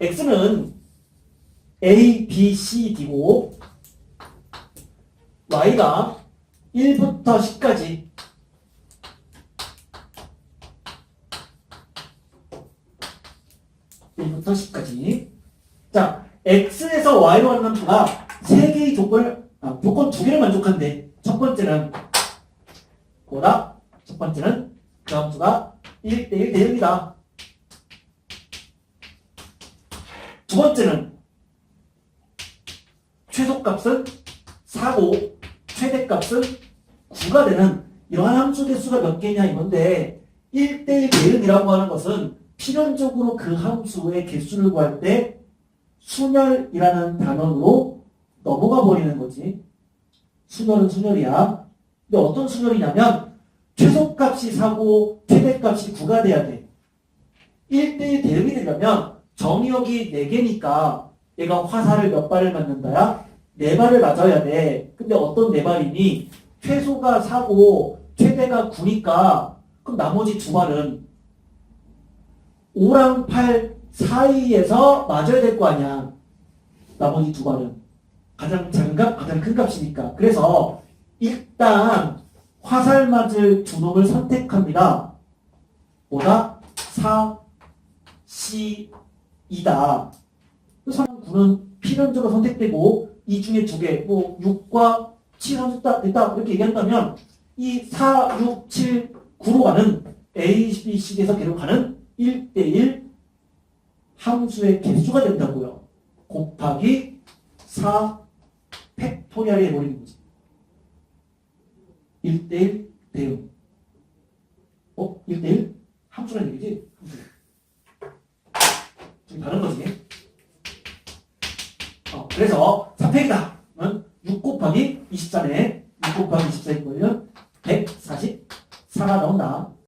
x는 a, b, c, d고 y가 1부터 10까지 일부터 10까지. 자, x에서 y로 하는 함수가 세 개의 조건을, 아, 조건 두 개를 만족한대. 첫 번째는 뭐다? 첫 번째는 그 함수가 1대1 대 0이다. 두 번째는 최소값은 4고 최대값은 9가 되는 이러한 함수 개수가 몇 개냐 이건데 1대1 대응이라고 하는 것은 필연적으로 그 함수의 개수를 구할 때 순열이라는 단원으로 넘어가 버리는 거지. 순열은 순열이야. 근데 어떤 순열이냐면 최소값이 4고 최대값이 9가 돼야 돼. 1대1 대응이 되려면 정의역이 4개니까 얘가 화살을 몇 발을 맞는다야? 4발을 맞아야 돼. 근데 어떤 4발이니? 최소가 4고 최대가 9니까 그럼 나머지 두 발은 5랑 8 사이에서 맞아야 될 거 아니야. 나머지 두 발은. 가장 작은 값, 가장 큰 값이니까. 그래서 일단 화살 맞을 두 놈을 선택합니다. 뭐다? 4, C, 2다. 3, 9는 필연적으로 선택되고 이 중에 두 개, 뭐 6과 7 선택다 됐다 이렇게 얘기한다면 이 4, 6, 7, 9로 가는 A, B, C에서 기록하는 1대1 함수의 개수가 된다고요. 곱하기 4 팩토리얼이 해버리는 거지. 1대1 대응. 어? 1대1? 함수라는 얘기지? 함수. 지금 다른 거지. 어, 그래서 사택이다. 6 곱하기 24네. 6 곱하기 24 있고요. 144가 나온다.